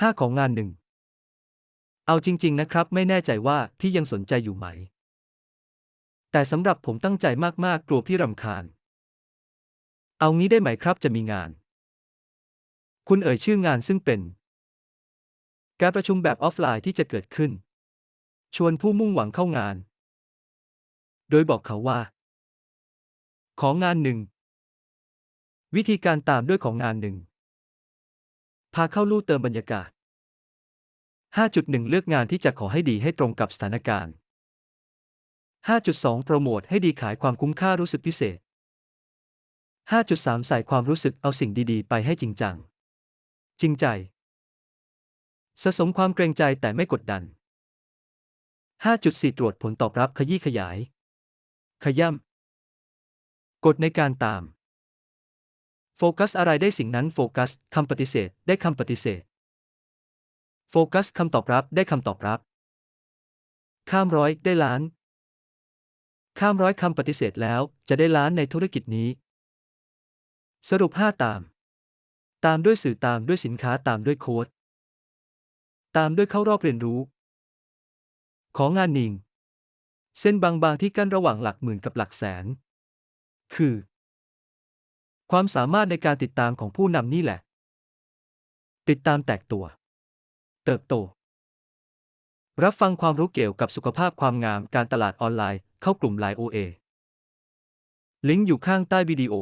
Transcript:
5 ของงานหนึ่ง เอาจริง ๆ นะครับ ไม่แน่ใจว่าพี่ยังสนใจอยู่ไหม แต่สำหรับผมตั้งใจมากๆ กลัวพี่รำคาญ เอางี้ได้ไหมครับจะมีงาน คุณเอ่ยชื่องานซึ่งเป็น การประชุมแบบออฟไลน์ที่จะเกิดขึ้น ชวนผู้มุ่งหวังเข้างาน โดยบอกเขาว่า ของงานหนึ่ง วิธีการตามด้วยของงานหนึ่ง พาเข้าลู่เติมบรรยากาศ 5.1 เลือกงานที่จะขอให้ดีให้ตรงกับสถานการณ์ 5.2 โปรโมทให้ดีขายความคุ้มค่ารู้สึกพิเศษ 5.3 ใส่ความรู้สึกเอาสิ่งดีๆ ไปให้จริงจัง จริงใจ สะสมความเกรงใจแต่ไม่กดดัน 5.4 ตรวจผลตอบรับขยี้ขยาย ขย่ำกฎในการตาม โฟกัสอะไรได้สิ่งนั้นโฟกัสคำปฏิเสธได้คำปฏิเสธ โฟกัสคำตอบรับได้คำตอบรับ ข้ามร้อยได้ล้าน ข้ามร้อยคำปฏิเสธแล้วจะได้ล้านในธุรกิจนี้ สรุป 5 ตาม ตามด้วยสื่อตามด้วยสินค้าตามด้วยโค้ด ตามด้วยเข้ารอบเรียนรู้ ของงานนิง เส้นบางๆที่กั้นระหว่างหลักหมื่นกับหลักแสน คือ ความสามารถในการติดตามของผู้นำนี่แหละ ติดตามแตกตัว เติบโต รับฟังความรู้เกี่ยวกับสุขภาพความงามการตลาดออนไลน์เข้ากลุ่มไลน์ OA ลิงก์อยู่ข้างใต้วิดีโอ